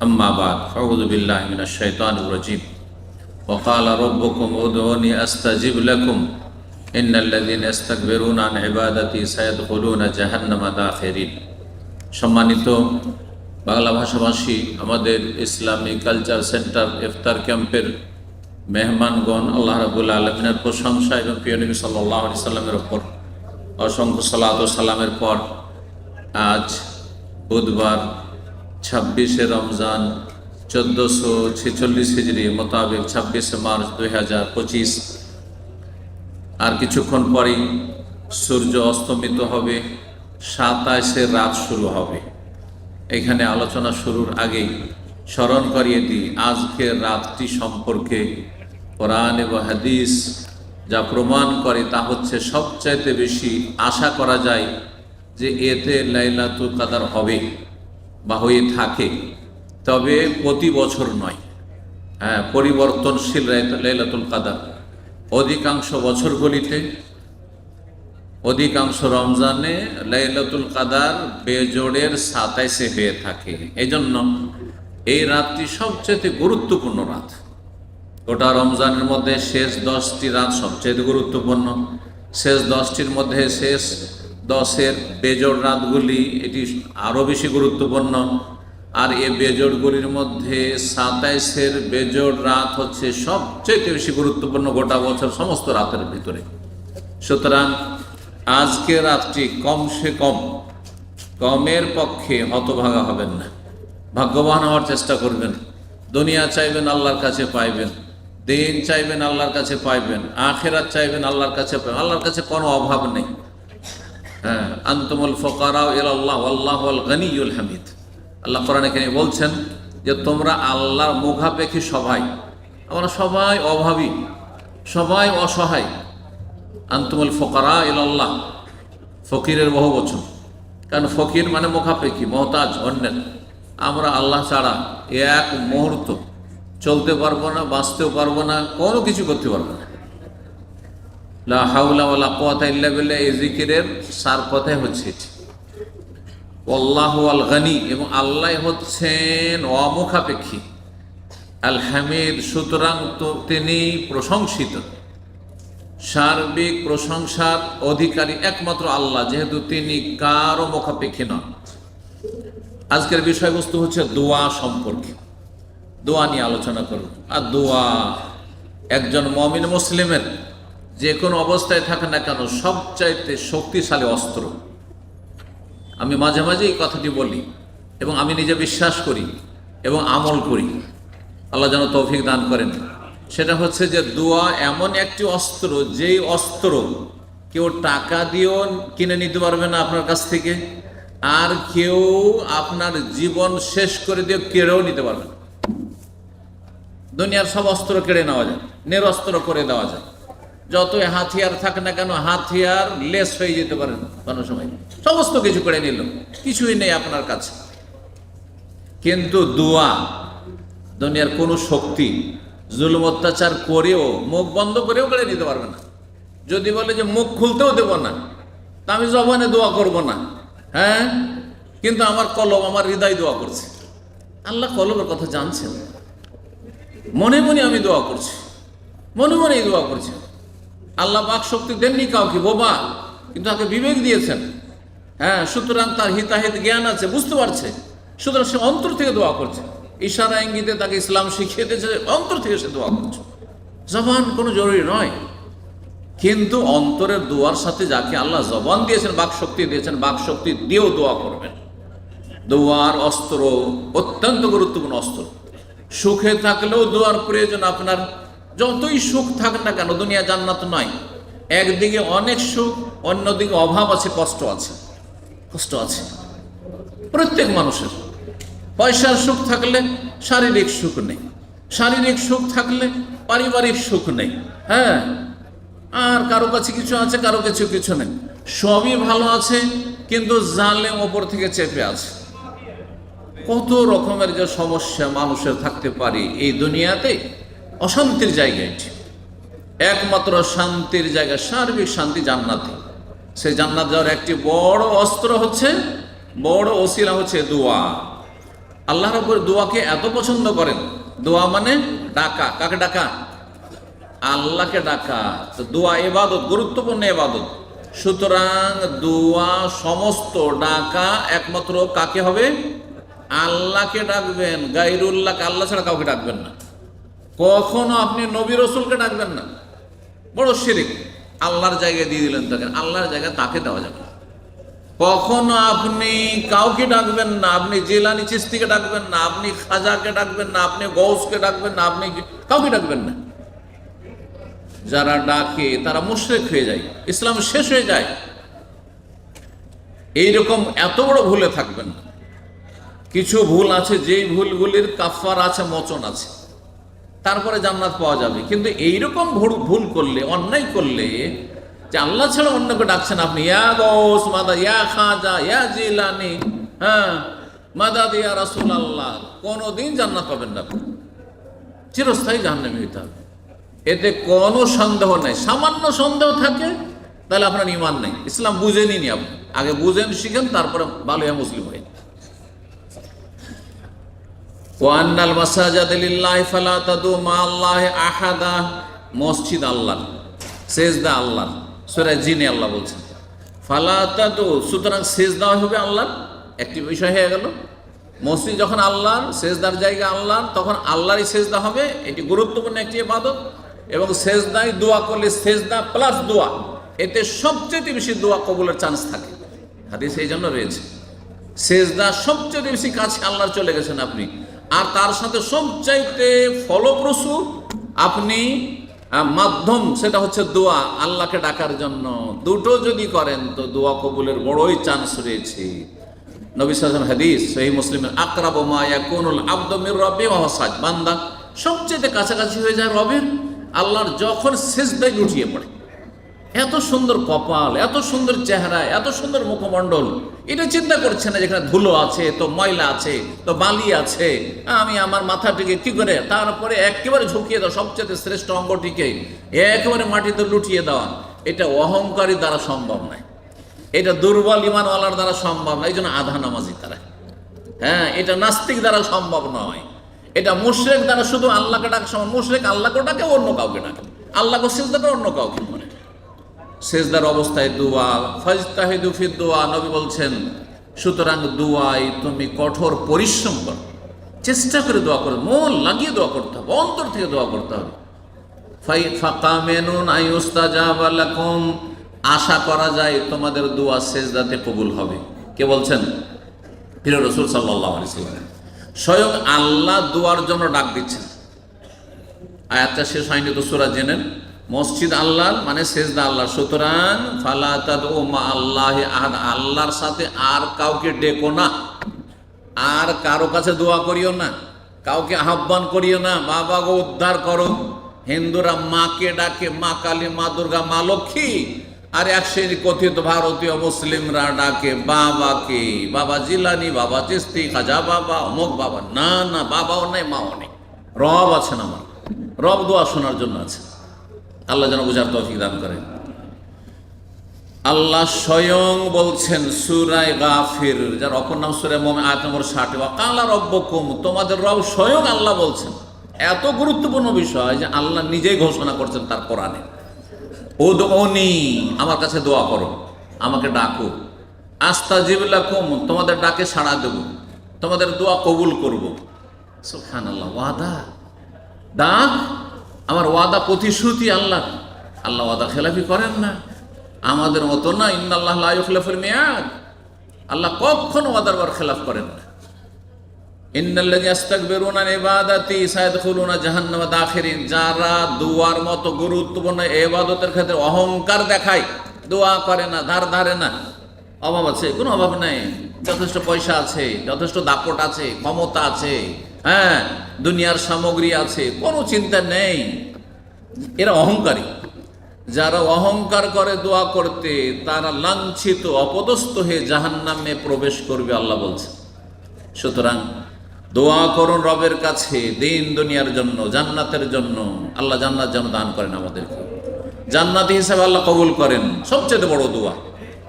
أما بعد فأعوذ بالله من الشيطان الرجيم وقال ربكم ادعوني أستجب لكم إن الذين يستكبرون عن عبادتي سيدخلون جهنم داخرين সম্মানিত বাংলা ভাষাভাষী আমাদের ইসলামী কালচার সেন্টার ইফতার ক্যাম্পের মেহমানগণ আল্লাহ রাবুল আলমিনের প্রশংসা এবং প্রিয় নবী সাল্লাহ আলি সাল্লামের ওপর অসংখ্য সালাত ও সালামের পর আজ বুধবার ছাব্বিশে রমজান চোদ্দোশো ছেচল্লিশ হিজড়ি মোতাবেক ছাব্বিশে মার্চ দুই হাজার পঁচিশ। আর কিছুক্ষণ পরেই সূর্য অস্তমিত হবে, সাতাশে রাত শুরু হবে। এখানে আলোচনা শুরুর আগেই স্মরণ করিয়ে দিই, আজকের রাতটি সম্পর্কে কোরআন এবং হাদিস যা প্রমাণ করে তা হচ্ছে সবচাইতে বেশি আশা করা যায় যে এতে লাইলাতুল কাদার হবে। বা হয়ে থাকে, তবে প্রতি বছর নয়। হ্যাঁ পরিবর্তনশীল লাইলাতুল কাদার। অধিকাংশ বছরগুলিতে অধিকাংশ রমজানে লাইলাতুল কাদার বেজোড়ের সাতাইশে হয়ে থাকে। এজন্য এই রাতটি সবচেয়ে গুরুত্বপূর্ণ রাত। গোটা রমজানের মধ্যে শেষ দশটি রাত সবচেয়ে গুরুত্বপূর্ণ। শেষ দশটির মধ্যে শেষ দশের বেজোড় রাতগুলি এটি আরও বেশি গুরুত্বপূর্ণ। আর এ বেজোড়গুলির মধ্যে সাতাইশের বেজোড় রাত হচ্ছে সবচেয়ে বেশি গুরুত্বপূর্ণ গোটা বছর সমস্ত রাতের ভিতরে। সুতরাং আজকে রাতটি কমসে কম, কমের পক্ষে হতভাগা হবেন না। ভাগ্যবান হওয়ার চেষ্টা করবেন। দুনিয়া চাইবেন আল্লাহর কাছে পাইবেন, দিন চাইবেন আল্লাহর কাছে পাইবেন, আখেরাত চাইবেন আল্লাহর কাছে পাইবেন। আল্লাহর কাছে কোনো অভাব নেই। আন্তমুল ফকারাও আল্লাহ আল্লাহ গনিউল হামিদ। আল্লাহ কোরআন এখানে বলছেন যে, তোমরা আল্লাহর মুখাপেক্ষী সবাই, আমরা সবাই অভাবী, সবাই অসহায়। আন্তমুল ফকারা আল্লাহ ফকিরের বহু বচন। কারণ ফকির মানে মুখাপেক্ষী, মহতাজ, অন্যের। আমরা আল্লাহ ছাড়া এক মুহূর্ত চলতে পারব না, বাঁচতেও পারব না, কোনো কিছু করতে পারব না। লা হচ্ছে আল্লাহ এবং হচ্ছেন অমুখাপেক্ষী। তিনি প্রশংসিত। সার্বিক প্রশংসার অধিকারী একমাত্র আল্লাহ, যেহেতু তিনি কারও মুখাপেক্ষী নন। আজকের বিষয়বস্তু হচ্ছে দোয়া সম্পর্কে। দোয়া নিয়ে আলোচনা করব। আর দোয়া, একজন মমিন মুসলিমের যে কোনো অবস্থায় থাকে না কেন, সবচাইতে শক্তিশালী অস্ত্র। আমি মাঝে মাঝে এই কথাটি বলি এবং আমি নিজে বিশ্বাস করি এবং আমল করি। আল্লাহ যেন তৌফিক দান করেন। সেটা হচ্ছে যে দোয়া এমন একটি অস্ত্র, যেই অস্ত্র কেউ টাকা দিয়েও কিনে নিতে পারবে না আপনার কাছ থেকে, আর কেউ আপনার জীবন শেষ করে দিয়ে কেড়েও নিতে পারবে না। দুনিয়ার সব অস্ত্র কেড়ে নেওয়া যায়, নিরস্ত্র করে দেওয়া যায়। যতই হাতিয়ার থাক না কেন, হাতিয়ার লেস হয়ে যেতে পারে কোনো সময়। সমস্ত কিছু করে নিল, কিছুই নেই আপনার কাছে। কিন্তু দোয়া, দুনিয়ার কোনো শক্তি, জুলুম, অত্যাচার করেও, মুখ বন্ধ করেও কেড়ে নিতে পারবে না। যদি বলে যে মুখ খুলতেও দেব না, তা আমি জবানে দোয়া করব না। হ্যাঁ? কিন্তু আমার কলম আমার হৃদয় দোয়া করছে। আল্লাহ কলমের কথা জানছেন। মনে মনে আমি দোয়া করছি। মনে মনেই দোয়া করছি। আল্লাহ বাক শক্তি দেননি কাউকে বোবা কিন্তু তাকে বিবেক দিয়েছেন। হ্যাঁ সুতরাং তার হিতাহিত জ্ঞান আছে, বুঝতে পারছে। সুতরাং সে অন্তর থেকে দোয়া করছে। ইশারা ইঙ্গিতে তাকে ইসলাম শিখিয়ে দিয়েছে অন্তর থেকে সে দোয়া করছে। জবান কোনো জরুরি নয়। কিন্তু অন্তরের দোয়ার সাথে যাকে আল্লাহ জবান দিয়েছেন, বাক শক্তি দিয়েছেন, বাক শক্তি দিয়েও দোয়া করবেন। দোয়ার অস্ত্র অত্যন্ত গুরুত্বপূর্ণ অস্ত্র। সুখে থাকলেও দোয়ার প্রয়োজন আপনার। যতই সুখ থাক না কেন, দুনিয়া জান্নাত নয়। একদিকে অনেক সুখ, অন্যদিকে অভাব আছে, কষ্ট আছে। কষ্ট আছে। প্রত্যেক মানুষের। পয়সার সুখ থাকলে শারীরিক সুখ নেই। শারীরিক সুখ থাকলে পারিবারিক সুখ নেই। হ্যাঁ? আর কারও কাছে কিছু আছে, কারও কাছে কিছু নেই। সবই ভালো আছে, কিন্তু জানলে ওপর থেকে চেপে আছে। কত রকমের যে সমস্যা মানুষের থাকতে পারে এই দুনিয়াতে? অশান্তির জায়গা এটি। একমাত্র শান্তির জায়গা, সার্বিক শান্তি জান্নাতে। সেই জান্নাত যাওয়ার একটি বড় অস্ত্র হচ্ছে, বড় ওসিলা হচ্ছে দোয়া। আল্লাহ রব্বুর দোয়াকে এত পছন্দ করেন। দোয়া মানে ডাকা। কাকে ডাকা? আল্লাহকে ডাকা। তো দোয়া এবাদত গুরুত্বপূর্ণ এবাদত সুতরাং দোয়া সমস্ত ডাকা একমাত্র কাকে হবে? আল্লাহকে ডাকবেন। গাইরুল্লাহকে আল্লাহ ছাড়া কাউকে ডাকবেন না। কখনো আপনি নবী রসুলকে ডাকবেন না। বড় শিরিক। আল্লাহর জায়গায় দিয়ে দিলেন তাকে। আল্লাহর জায়গায় তাকে দেওয়া যাবে কখনো আপনি কাউকে ডাকবেন না। আপনি জেলানি চিস্তিকে ডাকবেন না। আপনি খাজাকে ডাকবেন না। আপনি গৌসকে ডাকবেন না। আপনি কাউকে ডাকবেন না। যারা ডাকে, তারা মুশরেক হয়ে যায়। ইসলাম শেষ হয়ে যায়। এইরকম এত বড় ভুলে থাকবেন কিছু ভুল আছে, যেই ভুলগুলির কাফার আছে, মচন আছে। তারপরে জান্নাত পাওয়া যাবে। কিন্তু এইরকম ভুল করলে, অন্যায় করলে যে আল্লাহ ছাড়া অন্যকে ডাকছেন আপনি, ইয়া গৌস, মাদা, ইয়া খাজা, ইয়া জিলানি হ্যাঁ মাদাদ ইয়া রাসুল আল্লাহ কোনোদিন জান্নাত পাবেন না। চিরস্থায়ী জাহান্নামে হইতে হবে। এতে কোনো সন্দেহ নেই। সামান্য সন্দেহ থাকে, তাহলে আপনার ইমান নেই। ইসলাম বুঝেনি নি আপনি। আগে বুঝেন, শিখেন, তারপরে ভালো মুসলিম হয়ে ওয়ান্নাল মাসাজাদ লিল্লাহি ফালা তাদু মা আল্লাহি আহাদা। মসজিদ আল্লাহ সেজদা আল্লাহ সূরা জিনে আল্লাহ বলছেন। ফালা তাদু, সুতরাং সেজদা হবে আল্লাহ একটি বিষয় হয়ে গেল। মসজিদ যখন আল্লাহর, সেজদার জায়গা আল্লাহর, তখন আল্লাহরই সেজদা হবে। এটি গুরুত্বপূর্ণ একটি ইবাদত। এবং সেজদায় দোয়া করলে সেজদা প্লাস দোয়া, এতে সবচেয়ে বেশি দোয়া কবুলের চান্স থাকে। হাদিস এই জন্য রয়েছে। সেজদা সবচেয়ে বেশি কাছে আল্লাহর চলে গেছেন আপনি। আর তার সাথে সবচাইতে ফলপ্রসূ আপনি মাধ্যম সেটা হচ্ছে দোয়া, আল্লাহকে ডাকার জন্য। দুটো যদি করেন তো দোয়া কবুলের বড়ই চান্স রয়েছে। নবী হাদিস সহি মুসলিমের আকরাব মা ইয়াকুনুল আব্দু মির রব্বি ওয়া হুয়া বান্দা সবচেয়ে কাছাকাছি হয়ে যায় রবের, আল্লাহর যখন সেজদায় লুটিয়ে পড়ে। এত সুন্দর কপাল, এত সুন্দর চেহারা, এত সুন্দর মুখমণ্ডল। এটা চিন্তা করছে না যেখানে ধুলো আছে, তো ময়লা আছে, তো বালি আছে। আমি আমার মাথাটিকে কি করে, তারপরে একেবারে ঝুঁকিয়ে দেওয়া সবচেয়ে শ্রেষ্ঠ অঙ্গটিকে, একেবারে মাটিতে লুটিয়ে দেওয়া এটা অহংকারী দ্বারা সম্ভব নয়। এটা দুর্বল ইমানওয়ালার দ্বারা সম্ভব নয়। এই জন্য আধা নামাজি তারা। হ্যাঁ এটা নাস্তিক দ্বারা সম্ভব নয়। এটা মুশরেক দ্বারা শুধু আল্লাহকে ডাকা সম্ভব মুশরেক আল্লাহকে ডাকে, অন্য কাউকে ডাকে। আল্লাহকে সিজদাটা অন্য কাউকে সেজদার অবস্থায় দোয়া, ফাজতাহিদু ফি দোয়া, নবী বলছেন, সুতরাং দোয়াই তুমি কঠোর পরিশ্রম করো। চেষ্টা করে দোয়া করো, মন লাগিয়ে দোয়া করতে হবে, অন্তর থেকে দোয়া করতে হবে। ফাই ফাঁকা মেনুন আই উস্তাজাব লাকুম, আশা করা যায় তোমাদের দোয়া সেজদাতে কবুল হবে। কে বলছেন? প্রিয় রসুল সাল্লাহ আলাইসাল্লাম স্বয়ং আল্লাহ দোয়ার জন্য ডাক দিচ্ছেন। আয়াতটা শেষ হয়নি তো সুরা জেনেন। মসজিদ আল্লাহর মানে সেজদা আল্লাহ সুতরাং আল্লাহ আল্লাহর সাথে আর কাউকে ডেকো না। আর কারও কাছে দোয়া করিও না, কাউকে আহ্বান করিও না বাবা উদ্ধার করো। হিন্দুরা মাকে ডাকে, মা কালী, মা দুর্গা, মা লক্ষ্মী। আর এক শ্রেণি কথিত ভারতীয় মুসলিমরা ডাকে, বাবাকে, বাবা জিলানি, বাবা চিস্তি, খাজা বাবা, অমুক বাবা, না না, বাবাও নেই, মাও নেই। রব আছেন আমার। রব দোয়া শোনার জন্য আছে আল্লাহ যেন বুঝার তৌফিক দান করেন। আল্লাহ স্বয়ং বলছেন, সুরায় গাফির, যার অপর নাম সুরায় মোমে আট নম্বর ষাট। বা কালা রব্বকুম, তোমাদের রব স্বয়ং আল্লাহ বলছেন। এত গুরুত্বপূর্ণ বিষয় যে আল্লাহ নিজেই ঘোষণা করছেন তার কোরআনে। ও দোনি আমার কাছে দোয়া করো, আমাকে ডাকো। আস্তা জিবুল্লাকুম তোমাদের ডাকে সাড়া দেব। তোমাদের দোয়া কবুল করব। সুখান আল্লাহ ওয়াদা। ডাক আমার ওয়াদা প্রতিশ্রুতি আল্লাহ। আল্লাহ ওয়াদা খেলাফি করেন না। আমাদের মতো না, ইন্নাল্লাহ লাইফুল মেয়াদ। আল্লাহ কখনো ওয়াদার বার খেলাফ করেন না। যারা দুয়ার মতো গুরুত্বপূর্ণ ইবাদতের ক্ষেত্রে অহংকার দেখায়, দোয়া করে না, ধার ধারে না, অভাব আছে? কোনো অভাব নাই। যথেষ্ট পয়সা আছে, যথেষ্ট দাপট আছে, ক্ষমতা আছে। হ্যাঁ দুনিয়ার সামগ্রী আছে, কোনো চিন্তা নেই। এরা অহংকারী। যারা অহংকার করে দোয়া করতে, তারা লাঞ্ছিত, অপদস্থ হয়ে জাহান্নামে প্রবেশ করবে, আল্লাহ বলছে। সুতরাং দোয়া করুন রবের কাছে, দিন দুনিয়ার জন্য, জান্নাতের জন্য। আল্লাহ জান্নাত যেন দান করেন আমাদেরকে। জান্নাতি হিসাবে আল্লাহ কবুল করেন। সবচেয়ে বড় দোয়া।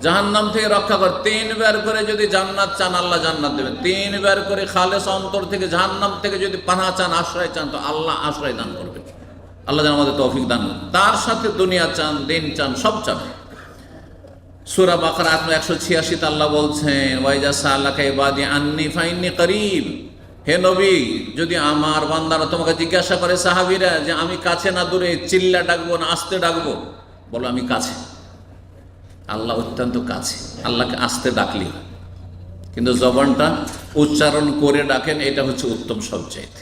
জাহান্নাম থেকে রক্ষা কর। তিনবার করে যদি জান্নাত চান, আল্লাহ জান্নাত দেবেন। তিনবার করে খালেস অন্তর থেকে, জাহান্নাম থেকে যদি পানা চান, আশ্রয় চান, তো আল্লাহ আশ্রয় দান করবেন। আল্লাহ যেন আমাদের তৌফিক দান তার সাথে দুনিয়া চান, দিন চান, সব চান। সুরা বাকার আপনার একশো ছিয়াশিতে আল্লাহ বলছেন, ওয়াইজা সাল্লাকা ইবাদি আন্নি ফাইন্নি করিব। হে নবী, যদি আমার বান্দারা তোমাকে জিজ্ঞাসা করে সাহাবিরা যে আমি কাছে না দূরে, চিল্লা ডাকবো না, আস্তে ডাকবো, বলো আমি কাছে। আল্লাহ অত্যন্ত কাছে। আল্লাহকে আস্তে ডাকলি কিন্তু জবানটা উচ্চারণ করে ডাকেন, এটা হচ্ছে উত্তম সবচাইতে।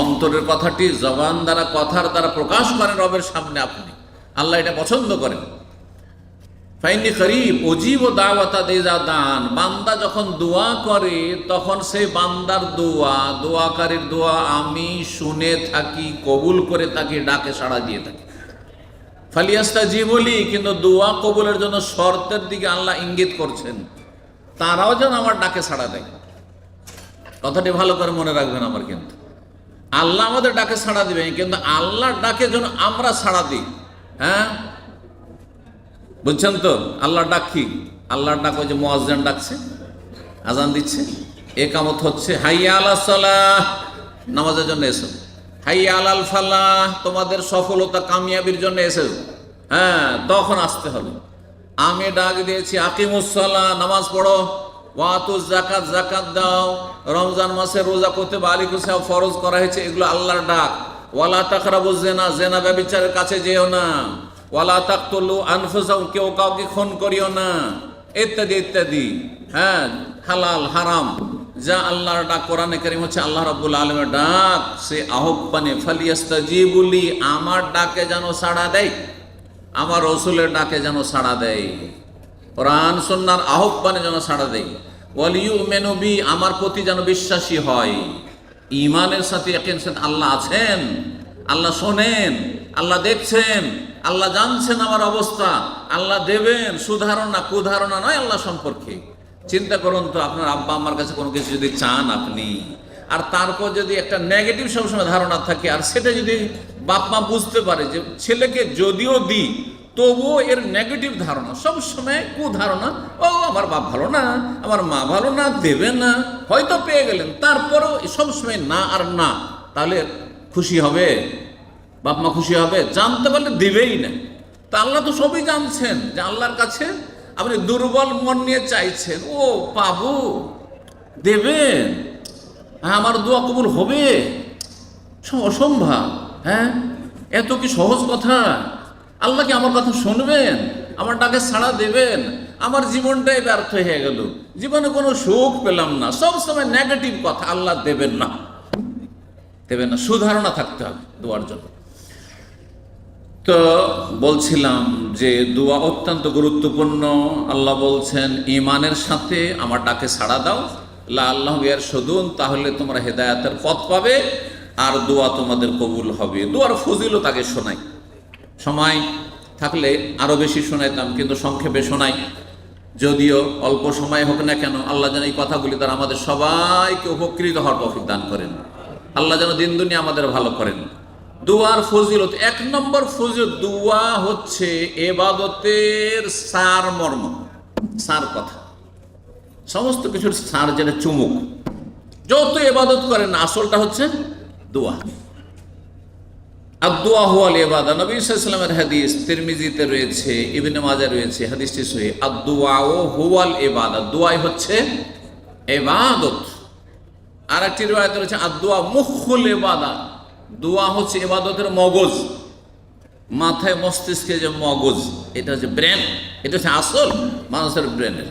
অন্তরের কথাটি জবান দ্বারা, কথার দ্বারা প্রকাশ করেন রবের সামনে আপনি। আল্লাহ এটা পছন্দ করেন। ফাইনি করিব অজীব দাওয়াতা দেজা দান। বান্দা যখন দোয়া করে, তখন সেই বান্দার দোয়া, দোয়াকারীর দোয়া আমি শুনে থাকি, কবুল করে থাকি, ডাকে সাড়া দিয়ে থাকি। ফালিয়াস্তা জীবলি কিন্তু দোয়া কবুলের জন্য শর্তের দিকে আল্লাহ ইঙ্গিত করছেন। তারাও যেন আমার ডাকে সাড়া দেয়। কথাটি ভালো করে মনে রাখবেন আমার কিন্তু। আল্লাহ আমাদের ডাকে সাড়া দিবেন, কিন্তু আল্লাহর ডাকে যেন আমরা সাড়া দিই। হ্যাঁ? বুঝছেন তো? আল্লাহর ডাক কি? আল্লাহর ডাক ওই যে মোয়াজ্জেন ডাকছে, আজান দিচ্ছে, এ কামত হচ্ছে, হাইয়া আল্লাহ নামাজের জন্য এসো। হাইয়া আলাল ফালাহ, তোমাদের সফলতা কামিয়াবির জন্য এসো হ্যাঁ তখন আসতে হবে। আমি ডাক দিয়েছি আকিমুসলা নামাজ পড়ো। ওয়াতুজ জাকাত জাকাত দাও। রমজান মাসে রোজা করতে বালি কুসা ফরজ করা হয়েছে, এগুলো আল্লাহর ডাক। ওয়ালা তাকরাবু জেনা জেনা ব্যবিচারের কাছে যেও না। ওয়ালা তাকতুলু আনফুসাও কেউ কাউকে খুন করিও না। ইত্যাদি ইত্যাদি। হ্যাঁ হালাল, হারাম। যা আল্লাহর ডাক কোরআনে কারিম হচ্ছে আল্লাহ রাব্বুল আলমের ডাক, সে আহ্বানে ফালিয়াস্তাজিবুলি আমার ডাকে যেন সাড়া দেয়, আমার রসুলের ডাকে যেন সাড়া দেয়। কোরআন সন্ন্যার আহ্বানে যেন সাড়া দেয়। ওয়ালিউ মেনবি আমার প্রতি যেন বিশ্বাসী হয়। ইমানের সাথে একের সাথে আল্লাহ আছেন, আল্লাহ শোনেন, আল্লাহ দেখছেন, আল্লাহ জানছেন আমার অবস্থা, আল্লাহ দেবেন, সুধারণা কুধারণা নয় আল্লাহ সম্পর্কে। চিন্তা করুন তো, আপনার আব্বা আমার কাছে কোনো কিছু যদি চান আপনি, আর তারপর যদি একটা নেগেটিভ সবসময় ধারণা থাকে, আর সেটা যদি বাপ মা বুঝতে পারে যে ছেলেকে যদিও দিই, তবুও এর নেগেটিভ ধারণা, সবসময় কুধারণা, ও আমার বাপ ভালো না, আমার মা ভালো না, দেবে না, হয়তো পেয়ে গেলেন, তারপরেও সবসময় না আর না, তাহলে খুশি হবে, বাপ মা খুশি হবে, জানতে পারলে দেবেই না। তা আল্লাহ তো সবই জানছেন যে আল্লাহর কাছে আপনি দুর্বল মন নিয়ে চাইছেন। ও পাবো দেবেন। হ্যাঁ আমার দোয়া কবুল হবে। অসম্ভব হ্যাঁ? এত কি সহজ কথা? আল্লাহ কি আমার কথা শুনবেন? আমার ডাকে সাড়া দেবেন? আমার জীবনটাই ব্যর্থ হয়ে গেল। জীবনে কোনো সুখ পেলাম না। সব সময় নেগেটিভ কথা আল্লাহ দেবেন না। দেবেন না। সুধারণা থাকতে হবে দোয়ার জন্য। তো বলছিলাম যে দোয়া অত্যন্ত গুরুত্বপূর্ণ। আল্লাহ বলছেন ইমানের সাথে আমার ডাকে সাড়া দাও। আল্লাহ বিয়ার সদুন তাহলে তোমরা হেদায়াতের পথ পাবে আর দোয়া তোমাদের কবুল হবে। দোয়ার ফজিলও তাকে শোনাই। সময় থাকলে আরও বেশি শোনাইতাম, কিন্তু সংক্ষেপে শোনাই। যদিও অল্প সময় হোক না কেন, আল্লাহ যেন এই কথাগুলি তারা আমাদের সবাইকে উপকৃত হওয়ার তৌফিক দান করেন। আল্লাহ যেন দিন দুনিয়া আমাদের ভালো করেন। দুয়ার ফজিলত, এক নম্বর ফজিলত দুয়া হচ্ছে এবাদতের সার মর্ম, সার কথা। সমস্ত কিছুর সার যেটা চুমুক। যত এবাদত করেন, আসলটা হচ্ছে দোয়া। আদুয়া হুয়াল এবাদা নবী সাল্লামের হাদিস তিরমিজিতে রয়েছে, ইবনে মাজা রয়েছে, হাদিসটি সহি। আদুয়া ও হুয়াল এবাদা দোয়াই হচ্ছে এবাদত। আর একটি রয়েছে আদুয়া মুখুল এবাদা দোয়া হচ্ছে এবাদতের মগজ। মাথায় মস্তিষ্কে যে মগজ, এটা হচ্ছে ব্রেন এটা হচ্ছে আসল মানুষের ব্রেনের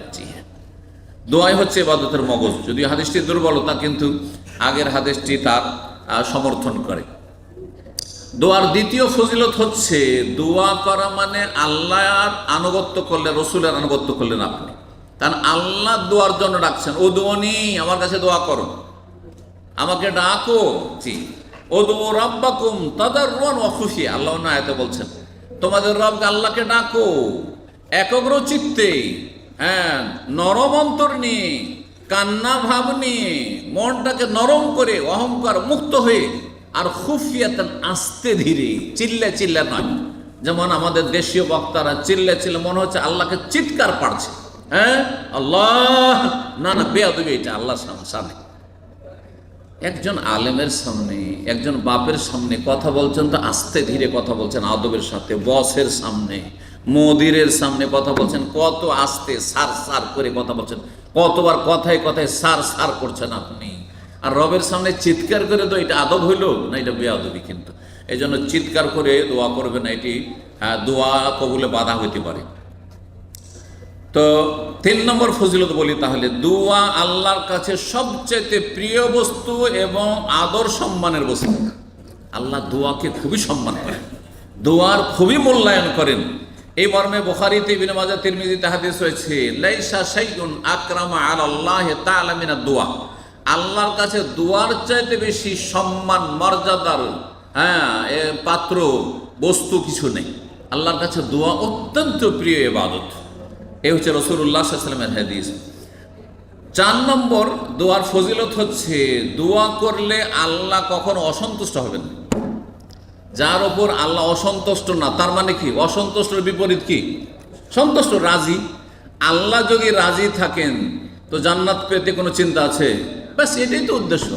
দোয়াই হচ্ছে এবাদতের মগজ। যদি হাদিসটি দুর্বলতা কিন্তু আগের হাদিসটি তার সমর্থন করে। দোয়ার দ্বিতীয় ফজিলত হচ্ছে, দোয়া করা মানে আল্লাহর আনুগত্য করলে, রসুলের আনুগত্য করলেন আপনি। কারণ আল্লাহ দোয়ার জন্য ডাকছেন, ও দোয়নি আমার কাছে দোয়া করো। আমাকে ডাকো। জি। তাদের বলছেন, তোমাদের রব আল্লাহকে ডাকো হ্যাঁ নরম অন্তর নিয়ে, কান্না মনটাকে নরম করে, অহংকার মুক্ত হয়ে, আর খুফিয়াতেন আস্তে ধীরে, চিল্লে চিল্লে নয়। যেমন আমাদের দেশীয় বক্তারা চিল্লে চিল্লে মনে হচ্ছে আল্লাহকে চিৎকার পাড়ছে। হ্যাঁ আল্লাহ, না না, বেয়াদবি এটা আল্লাহ সামনে। একজন আলেমের সামনে একজন বাপের সামনে কথা বলছেন তো আস্তে ধীরে কথা বলছেন আদবের সাথে বসের সামনে মদিরের সামনে কথা বলছেন কত আস্তে সার সার করে কথা বলছেন কতবার কথায় কথায় সার সার করছেন আপনি? আর রবের সামনে চিৎকার করে তো এটা আদব হইল? না এটা বেআদবি কিন্তু। এই জন্য চিৎকার করে দোয়া করবে না এটি হ্যাঁ, দোয়া কবুলে বাধা হইতে পারে। তো তিন নম্বর ফজিলত বলি তাহলে, দুয়া আল্লাহর কাছে সবচেয়ে প্রিয় বস্তু এবং আদর সম্মানের বস্তু। আল্লাহ দোয়াকে খুবই সম্মান করেন, দোয়ার খুবই মূল্যায়ন করেন। এই মর্মে বুখারীতে, ইবনে মাজাহ, তিরমিজিতে হয়েছে লাইসা শাইউন আকরামা আলাল্লাহ তাআলা মিনাদ দোয়া। আল্লাহর কাছে দোয়ার চাইতে বেশি সম্মান, মর্যাদার হ্যাঁ পাত্র, বস্তু কিছু নেই। আল্লাহর কাছে দোয়া অত্যন্ত প্রিয় ইবাদত এ হচ্ছে রসুল্লাহ সাল্লামের হাদিস। চার নম্বর, দোয়ার ফজিলত হচ্ছে দোয়া করলে আল্লাহ কখনো অসন্তুষ্ট হবেন না। যার ওপর আল্লাহ অসন্তুষ্ট না, তার মানে কি? অসন্তুষ্টর বিপরীত কি? সন্তুষ্ট, রাজি। আল্লাহ যদি রাজি থাকেন, তো জান্নাত পেতে কোনো চিন্তা আছে? ব্যাস, এটাই তো উদ্দেশ্য।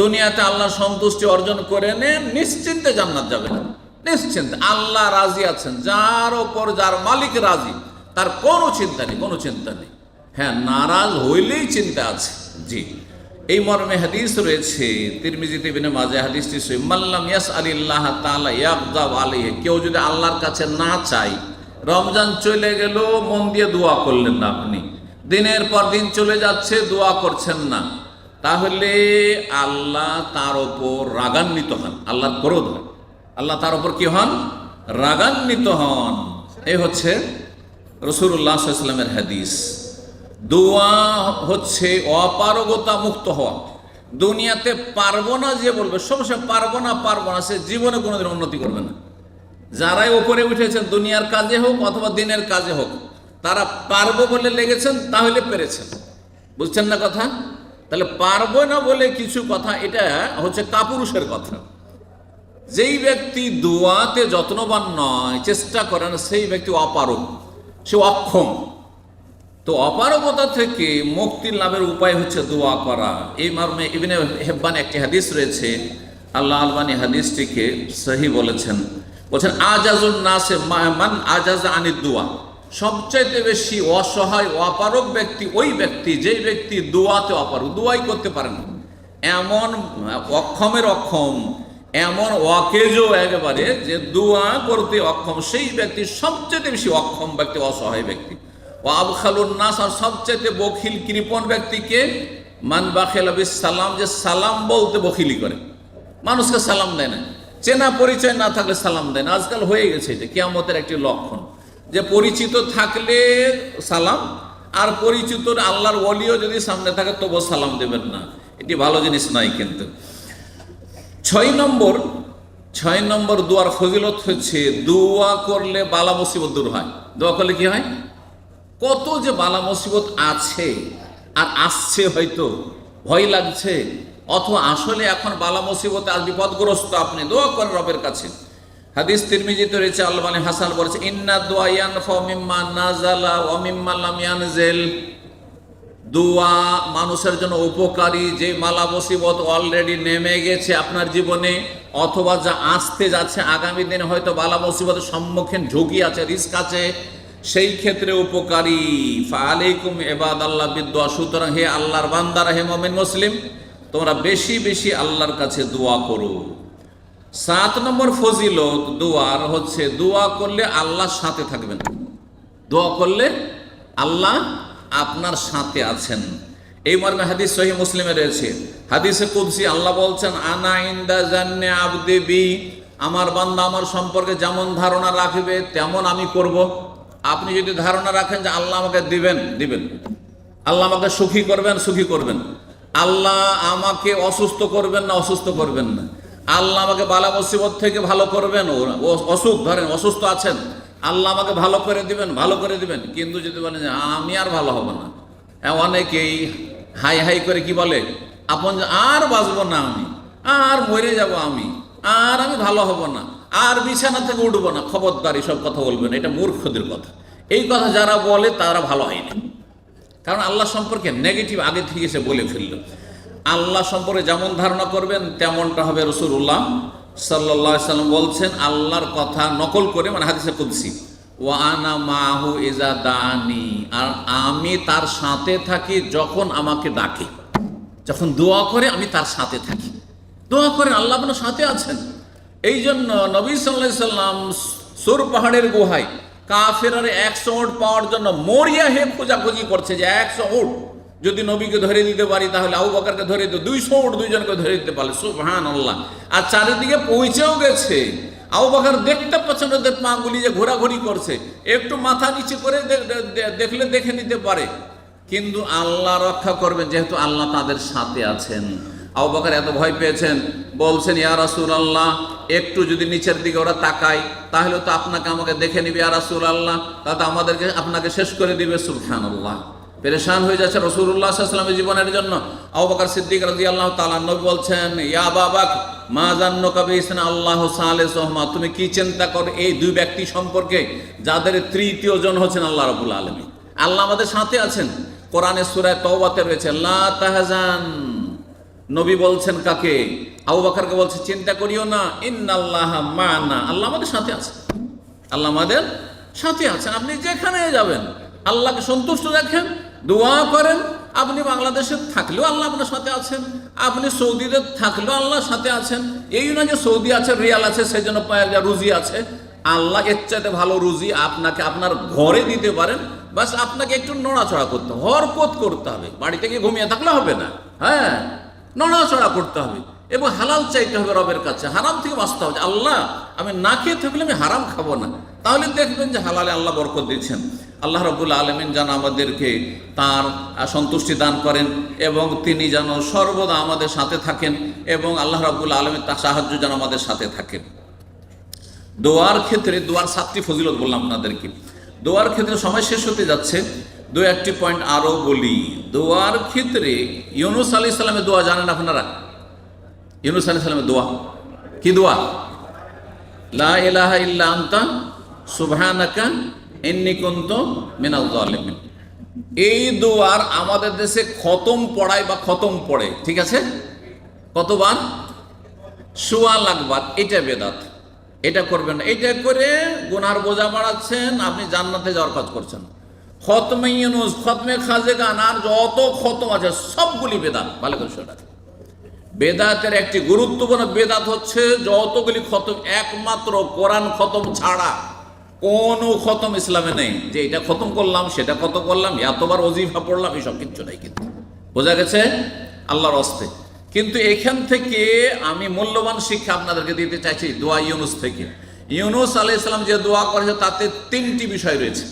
দুনিয়াতে আল্লাহ সন্তুষ্টি অর্জন করে নেন নিশ্চিন্তে জান্নাত যাবেন নিশ্চিন্তে। আল্লাহ রাজি আছেন, যার ওপর যার মালিক রাজি তার কোনো চিন্তা নেই, কোনো চিন্তা নেই। হ্যাঁ নারাজ হইলেই চিন্তা আছে। জি। এই মর্মে হাদিস রয়েছে, তিরমিজিতে বিনে মাঝে হাদিসটি সই ইয়াস আলিল্লাহ তাআলা ইয়াকদাব আলাইহি কেউ যদি আল্লাহর কাছে না চাই রমজান চলে গেল, মন দিয়ে দোয়া করলেন না আপনি। দিনের পর দিন চলে যাচ্ছে, দোয়া করছেন না। তাহলে আল্লাহ তার ওপর রাগান্বিত হন, আল্লাহর ক্রোধ হয়। আল্লাহ তার ওপর কি হন? রাগান্বিত হন। এই হচ্ছে সাল্লামের হাদিস, দোয়া হচ্ছে অপারগতা মুক্ত হওয়া। দুনিয়াতে পারব না যে বলবে সবসময় পারব না পারব না, সে জীবনে কোনোদিন উন্নতি করবে না। যারাই ওপরে উঠেছেন, দুনিয়ার কাজে হোক অথবা দিনের কাজে হোক, তারা পারব বলে লেগেছেন, তাহলে পেরেছেন। বুঝছেন না কথা? তাহলে পারব না বলে কিছু কথা, এটা হচ্ছে কাপুরুষের কথা। যেই ব্যক্তি দোয়াতে যত্নবান নয়, চেষ্টা করেন সেই ব্যক্তি অপারগ। সে অক্ষম। তো অপারগতা থেকে মুক্তি লাভের উপায় হচ্ছে দোয়া করা। এই মর্মে ইবনে হেব্বান একটি হাদিস রয়েছে। আল্লাহ আলবানী হাদিসটিকে সহি বলেছেন। বলছেন, আজাজুন নাসে মান আজাজ আনি দোয়া। সবচাইতে বেশি অসহায় অপারক ব্যক্তি ওই ব্যক্তি, যেই ব্যক্তি দোয়াতে অপারক দোয়াই করতে পারে না। এমন অক্ষমের অক্ষম। এমন অকেজও একেবারে যে দোয়া করতে অক্ষম, সেই ব্যক্তি সবচেয়ে বেশি অক্ষম ব্যক্তি, অসহায় ব্যক্তি। ও আবখালুন নাস, আর সবচেয়ে বখিল, কৃপণ ব্যক্তিকে মান বাখেল সালাম যে সালাম বলতে বখিলি করে। মানুষকে সালাম দেয় না। চেনা পরিচয় না থাকলে সালাম দেয় না। আজকাল হয়ে গেছে এটা, কিয়ামতের একটি লক্ষণ। যে পরিচিত থাকলে সালাম, আর পরিচিত আল্লাহর ওলিও যদি সামনে থাকে, তবুও সালাম দেবেন না। এটি ভালো জিনিস নয় কিন্তু। নম্বর, ছয় নম্বর দোয়ার ফজিলত হচ্ছে দোয়া করলে বালা মুসিবত দূর হয়। দোয়া করলে কি হয়? কত যে বালা মুসিবত আছে আর আসছে হয়তো, ভয় লাগছে, অথবা আসলে এখন বালা মুসিবতে আজ বিপদগ্রস্ত আপনি দোয়া করেন রবের কাছে। হাদিস তিরমিজিতে রয়েছে, আল্লাহ মানে হাসান বলেছে, ইন্না দোয়া ইয়ানফা মিম্মা নাজালা ওয়া মিম্মা লাম ইয়ানজিল। দোয়া, মানুষের জন্য উপকারী, যে মালা মুসিবত অলরেডি নেমে গেছে আপনার জীবনে, অথবা যা আসতে যাচ্ছে, আগামী দিনে হয়তো বালা মুসিবতের সম্মুখীন ঝুঁকি আছে, রিস্ক আছে, সেই ক্ষেত্রে উপকারী। ফালাইকুম এবাদ আল্লাহ বিদোয়া সুতরাং হে আল্লাহর বান্দারা হে মমিন মুসলিম, তোমরা বেশি বেশি আল্লাহর কাছে দোয়া করো। সাত নম্বর ফজিলত দোয়ার হচ্ছে, দোয়া করলে আল্লাহর সাথে থাকবেন। দোয়া করলে আল্লাহ আপনার সাথে আছেন। এই মর্মে হাদিস সহি মুসলিমে রয়েছে। হাদিসে কুদসি আল্লাহ বলছেন, আনা ইন্দা জান্নে আবদে বি। আমার বান্দা আমার সম্পর্কে যেমন ধারণা রাখবে, তেমন আমি করব। আপনি যদি ধারণা রাখেন যে আল্লাহ আমাকে দিবেন দিবেন। আল্লাহ আমাকে সুখী করবেন সুখী করবেন। আল্লাহ আমাকে অসুস্থ করবেন না, অসুস্থ করবেন না। আল্লাহ আমাকে বালা মুসিবত থেকে ভালো করবেন অসুখ ধরেন, অসুস্থ আছেন, আল্লাহ আমাকে ভালো করে দিবেন, ভালো করে দিবেন, কিন্তু যদি বলেন যে আমি আর ভালো হব না। অনেকেই হাই হাই করে কি বলে, আপন আর বাঁচবো না আমি, আর মরে যাব আমি, আর আমি ভালো হব না, আর বিছানা থেকে উঠবো না। খবরদার সব কথা বলবেন এটা মূর্খদের কথা। এই কথা যারা বলে তারা ভালো হয়নি কারণ আল্লাহ সম্পর্কে নেগেটিভ আগে থেকে সে বলে ফেলল। আল্লাহ সম্পর্কে যেমন ধারণা করবেন, তেমনটা হবে রসুল্লাহ সাল্লাহ সাল্লাম বলছেন, আল্লাহর কথা নকল করে মানে হাদিসে কুদসি ইজা দানি আর আমি তার সাথে থাকি যখন আমাকে ডাকে। যখন দোয়া করে, আমি তার সাথে থাকি। দোয়া করেন আল্লাহ আপনার সাথে আছেন। এই জন্য নবী সাল্লাহ সাল্লাম সুর পাহাড়ের গুহায়, কাফেরার একশো উট পাওয়ার জন্য মরিয়া হে খোঁজাখুঁজি করছে যে একশো উট যদি নবীকে ধরে দিতে পারি, তাহলে আবু বকরকে ধরে দিতে দুইশো উট দুইজনকে ধরে দিতে পারলে সুবহান আল্লাহ আর চারিদিকে পৌঁছেও গেছে। আবু বকর দেখতে পাচ্ছেন ওদের পাগুলি যে ঘোরাঘুরি করছে। একটু মাথা নিচে করে দেখলে দেখে নিতে পারে। কিন্তু আল্লাহ রক্ষা করবেন, যেহেতু আল্লাহ তাদের সাথে আছেন। আবু বকর এত ভয় পেয়েছেন, বলছেন, ইয়া রাসূল আল্লাহ একটু যদি নিচের দিকে ওরা তাকায়, তাহলে তো আপনাকে আমাকে দেখে নিবে, ইয়া রাসূল আল্লাহ তাহলে তো আমাদেরকে, আপনাকে শেষ করে দিবে, সুবহানাল্লাহ। পেরেশান হয়ে যাচ্ছে রসুল্লাহ সাল্লামের জীবনের জন্য। আবু বকর সিদ্দিক রাজি আল্লাহ তাআলা নবী বলছেন, ইয়া বাবাক, মা জান্ন কবি আল্লাহ সালে সোহমা তুমি কি চিন্তা করো এই দুই ব্যক্তি সম্পর্কে? যাদের তৃতীয় জন হচ্ছেন আল্লাহ রাবুল আলমী আল্লাহ আমাদের সাথে আছেন। কোরআনের সুরায় তওবাতে রয়েছে, লা তাহজান। নবী বলছেন কাকে? আবু বকরকে বলছে, চিন্তা করিও না, ইন্নাল্লাহ মানা। আল্লাহ আমাদের সাথে আছে আল্লাহ আমাদের সাথে আছেন। আপনি যেখানে যাবেন, আল্লাহকে সন্তুষ্ট রাখেন দোয়া করেন, আপনি বাংলাদেশে থাকলেও আল্লাহ আপনার সাথে আছেন, আপনি সৌদিতে থাকলেও আল্লাহর সাথে আছেন। এই না যে সৌদি আছে, রিয়াল আছে, সেই জন্য রুজি আছে। আল্লাহ এর চাইতে ভালো রুজি আপনাকে আপনার ঘরে দিতে পারেন, বাস আপনাকে একটু নড়াচড়া করতে হবে, হরকত করতে হবে। বাড়িতে গিয়ে ঘুমিয়ে থাকলে হবে না। হ্যাঁ নড়াচড়া করতে হবে। এবং হালাল চাইতে হবে রবের কাছে। হারাম থেকে বাঁচতে হবে। আল্লাহ, আমি না খেয়ে থাকলে আমি হারাম খাব না। তাহলে দেখবেন যে হালালে আল্লাহ বরকত দিচ্ছেন। আল্লাহ রবুল আলমিন যেন আমাদেরকে তার সন্তুষ্টি দান করেন এবং তিনি যেন সর্বদা আমাদের সাথে থাকেন এবং আল্লাহ রবুল আলমিন তার সাহায্য যেন আমাদের সাথে থাকেন। দোয়ার ক্ষেত্রে, দোয়ার সাতটি ফজিলত বললাম আপনাদেরকে। দোয়ার ক্ষেত্রে সময় শেষ হতে যাচ্ছে। দু একটি পয়েন্ট আরও বলি। দোয়ার ক্ষেত্রে ইউনুস আলি সাল্লামের দোয়া জানেন আপনারা? ইউনুস আলি সাল্লামের দোয়া। কি দোয়া? লা ইল্লা আনতা, সুবহানাকা ইন্নী কুনতু মিনাল জালিমিন এই দোয়ার আমাদের দেশে খতম পড়ায় বা খতম পড়ে, ঠিক আছে? কতবার? সোয়া লাখবার এটা বেদাত। এটা করবেন না। এটা করে গুনার বোঝা বাড়াচ্ছেন, আপনি জান্নাতে যাওয়ার কাজ করছেন। খতমে খতমে খাজে গান আর যত খতম আছে, সবগুলি বেদাতের একটি গুরুত্বপূর্ণ বেদাত হচ্ছে, যতগুলি খতম, একমাত্র কোরআন খতম ছাড়া কোনো খতম ইসলামে নেই। যে এটা খতম করলাম, সেটা কত করলাম এতবার অজিফা পড়লাম, এসব কিচ্ছু নাই কিন্তু। বোঝা গেছে? আল্লাহর অস্তে কিন্তু এখান থেকে আমি মূল্যবান শিক্ষা আপনাদেরকে দিতে চাইছি দোয়া ইউনুস থেকে। ইউনুস আলাই ইসলাম যে দোয়া করেছে, তাতে তিনটি বিষয় রয়েছে।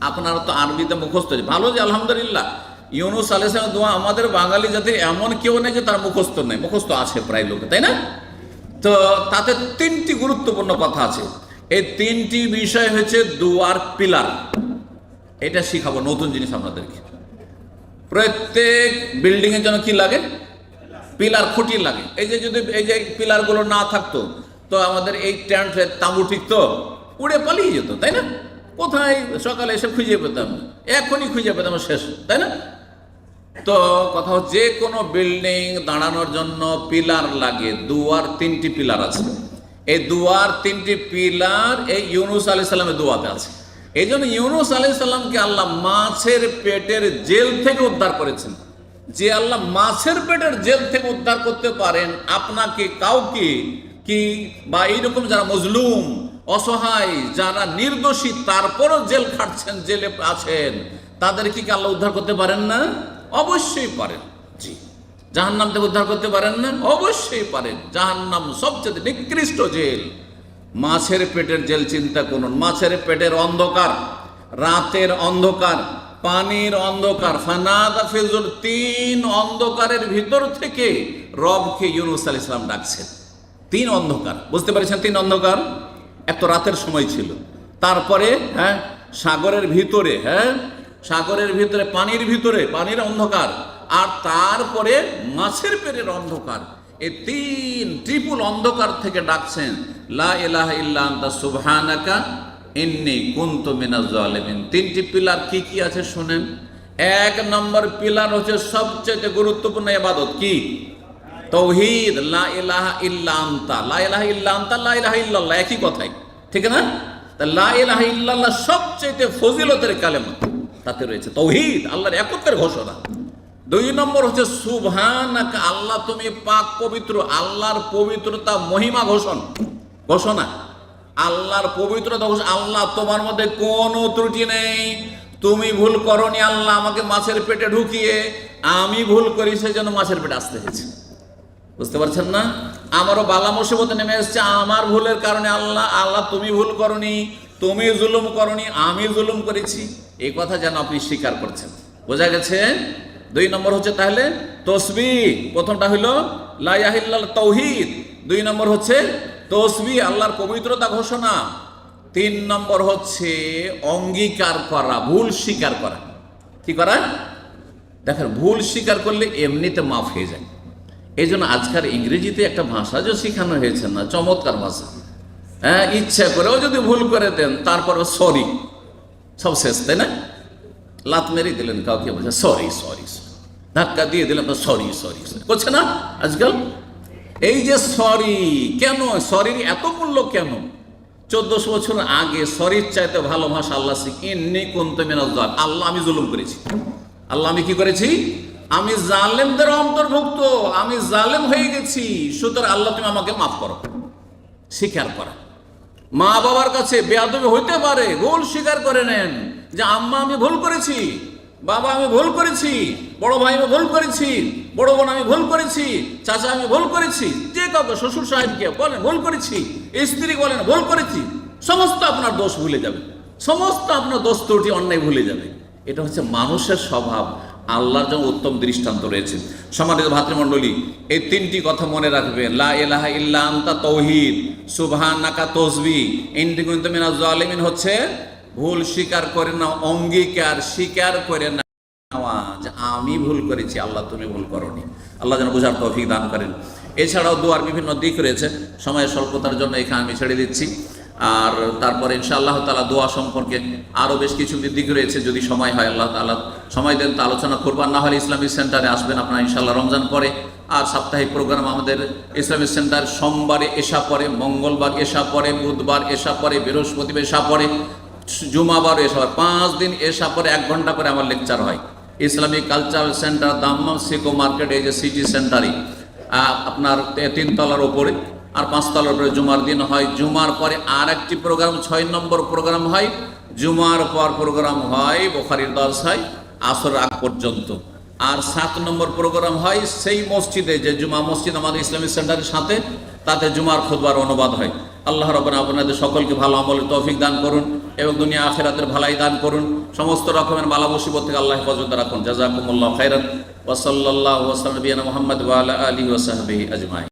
আপনারা তো আরবিতে মুখস্থ। ভালো যে, আলহামদুলিল্লাহ। ইউনুস আলাইসালাম দোয়া আমাদের বাঙালি জাতির এমন কেউ নেই যে তার মুখস্থ নেই। মুখস্থ আছে প্রায় লোকে, তাই না? তো তাতে তিনটি গুরুত্বপূর্ণ কথা আছে। এই তিনটি বিষয় হচ্ছে দুয়ার পিলার। এটা শিখাবো নতুন জিনিস আপনাদেরকে। প্রত্যেক বিল্ডিং এর জন্য কি লাগে? পিলার খুঁটি লাগে। এই যে যদি এই যে পিলারগুলো না থাকতো, তো আমাদের এই ট্যান্ট তাঁবু ঠিক তো উড়ে পালিয়ে যেত, তাই না? কোথায়? সকালে এসে খুঁজে পেতাম। এখনই খুঁজে পেতাম, শেষ, তাই না? তো কথা হচ্ছে যে কোনো বিল্ডিং দাঁড়ানোর জন্য পিলার লাগে, দুয়ার তিনটি পিলার আছে। এই দুয়ার তিনটি পিলার এই ইউনুস আলি সাল্লামের দুয়াতে আছে। এই জন্য ইউনুস আলি সাল্লামকে আল্লাহ মাছের পেটের জেল থেকে উদ্ধার করেছেন। যে আল্লাহ মাছের পেটের জেল থেকে উদ্ধার করতে পারেন, আপনাকে, কাউকে কি বা এইরকম যারা মজলুম, অসহায়, যারা নির্দোষী, তারপরও জেল খাটছেন, জেলে আছেন, তাদেরকে কি আল্লাহ উদ্ধার করতে পারেন না? অবশ্যই পারেন। জি জাহান্নাম থেকে উদ্ধার করতে পারেন না? অবশ্যই পারেন। জাহান্নাম সবচেয়ে নিকৃষ্ট জেল। মাছের পেটের জেল চিন্তা করুন। মাছের পেটের অন্ধকার, রাতের অন্ধকার, পানির অন্ধকার, ফানাদা তিন অন্ধকারের ভিতর থেকে রবকে ইউনুস আল ইসলাম ডাকছেন। তিন অন্ধকার। বুঝতে পেরেছেন তিন অন্ধকার? এত রাতের সময় ছিল। তারপরে হ্যাঁ সাগরের ভিতরে হ্যাঁ সাগরের ভিতরে, পানির ভিতরে, পানির অন্ধকার আর তারপরে মাছের পেটের অন্ধকার। এই তিন ত্রিপুল অন্ধকার থেকে ডাকছেন, লা ইলাহা মিনাজ তিনটি পিলার কি কি আছে শুনেন। এক নম্বর পিলার হচ্ছে সবচেয়ে গুরুত্বপূর্ণ ইবাদত কি? তৌহিদ, লা ইলাহা লা একই কথাই। ঠিক না? লা ইল্লাল্লাহ সবচেয়ে ফজিলতের কালেমা তাতে রয়েছে। তৌহিদ, আল্লাহর একত্বের ঘোষণা। দুই নম্বর হচ্ছে, সুবহানাকা আল্লাহ, তুমি পাক পবিত্র, আল্লাহর পবিত্রতা মহিমা ঘোষণ। ঘোষণা। আল্লাহর পবিত্রতা ঘোষণা। আল্লাহ, তোমার মধ্যে কোনো ত্রুটি নেই। তুমি ভুল করনি, আল্লাহ আমাকে মাছের পেটে ঢুকিয়ে, আমি ভুল করি, সেই জন্য মাছের পেটে আসতে হয়েছে। বুঝতে পারছেন না? আমারও বালা মুসিবতে নেমে এসছে। আমার ভুলের কারণে আল্লাহ আল্লাহ, তুমি ভুল করনি, তুমি জুলুম করনি, আমি জুলুম করেছি। এই কথা যেন আপনি স্বীকার করছেন। বোঝা গেছে? দুই নম্বর হচ্ছে তাহলে তসবি, প্রথমটা হইল লাইয়াহিল্লাল তৌহিদ। দুই নম্বর হচ্ছে তসবি, আল্লাহর পবিত্রতা ঘোষণা। তিন নম্বর হচ্ছে অঙ্গীকার করা, ভুল স্বীকার করা। কি করা? দেখেন, ভুল স্বীকার করলে এমনিতে মাফ হয়ে যায়। এই জন্য আজকাল ইংরেজিতে একটা ভাষা যে শেখানো হয়েছে না, চমৎকার ভাষা। হ্যাঁ ইচ্ছা করেও যদি ভুল করে দেন তারপর সরি সব শেষ, তাই না? লাত মেরে দিলেন কাউকে বলছে সরি সরি সরি ধাক্কা দিয়ে দিলেন সরি সরি করছে না আজকাল? এই যে সরি কেন? সরির এত মূল্য কেন? চোদ্দশো বছর আগে সরির চাইতে ভালো ভাষা আল্লাহ শিখ ইন্নি কুন্ত মিনাজ্জাল আল্লাহ, আমি জুলুম করেছি। আল্লাহ, আমি কি করেছি? আমি জালেমদের অন্তর্ভুক্ত, আমি জালেম হয়ে গেছি। সুতরাং আল্লাহ, তুমি আমাকে মাফ করো। স্বীকার করা। মা বাবার কাছে বেয়াদবি হইতে পারে, ভুল স্বীকার করে নেন। যে, আম্মা, আমি ভুল করেছি। বাবা, আমি ভুল করেছি। বড় ভাই, আমি ভুল করেছি। বড় বোন, আমি ভুল করেছি। চাচা, আমি ভুল করেছি। যে কাউকে শ্বশুর সাহেবকে বলেন, ভুল করেছি। স্ত্রী বলেন, ভুল করেছি। সমস্ত আপনার দোষ ভুলে যাবে। সমস্ত আপনার দোষ ত্রুটি, অন্যায় ভুলে যাবে। এটা হচ্ছে মানুষের স্বভাব। আল্লাহর জন্য উত্তম দৃষ্টান্ত রয়েছে। সমানিত ভাতৃমণ্ডলী, এই তিনটি কথা মনে রাখবে লা ইলাহা ইল্লা আনতা তৌহিদ। সুবহানাকা তসবি। ইন্দি কুনতু মিনাজ জালিমিন হচ্ছে ভুল স্বীকার করে না অঙ্গীকার স্বীকার করে না আমি ভুল করেছি, আল্লাহ তুমি ভুল করনি। আল্লাহ যেন বোঝার তৌফিক দান করেন। এছাড়াও দোয়ার বিভিন্ন দিক রয়েছে, সময়ের স্বল্পতার জন্য এখানে আমি ছেড়ে দিচ্ছি। আর তারপরে ইনশাআল্লাহ তালা দোয়া সম্পর্কে আরও বেশ কিছু দিক রয়েছে, যদি সময় হয় আল্লাহ তালা সময় দেন তা আলোচনা করবার না হলে ইসলামিক সেন্টারে আসবেন আপনারা ইনশাল্লাহ রমজান পরে। আর সাপ্তাহিক প্রোগ্রাম আমাদের ইসলামিক সেন্টার সোমবারে এসা পরে, মঙ্গলবার এসা পরে, বুধবার এসা পরে, বৃহস্পতিবার এসা পরে। জুমাবার এসা পরে পাঁচ দিন এসা পরে এক ঘণ্টা করে আমার লেকচার হয়। Islamic cultural centre, Dammam Seiko market, এই যে সিটি সেন্টারই। আপনার তিনতলার ওপরে আর পাঁচতলার উপরে জুমার দিন হয়। জুমার পরে আর একটি প্রোগ্রাম, ছয় নম্বর প্রোগ্রাম হয়। জুমার পর প্রোগ্রাম হয় বোখারির দশ হয় আসর আগ পর্যন্ত। আর সাত নম্বর প্রোগ্রাম হয় সেই মসজিদে, যে জুমা মসজিদ আমাদের ইসলামিক সেন্টারের সাথে, তাতে জুমার খুদবার অনুবাদ হয়। আল্লাহ রবেন আপনাদের সকলকে ভালো আমলের তৌফিক দান করুন। এবং দুনিয়া আখেরাতের ভালাই দান করুন। সমস্ত রকমের মালা মুসিবত থেকে আল্লাহ হেফাজত রাখুন। জাজাকুমুল্লাহ খাইরান। ওসল্লাহ ওসলিয়ান মোহাম্মদ ওয়ালা আলী ওসাহাবি আজমাই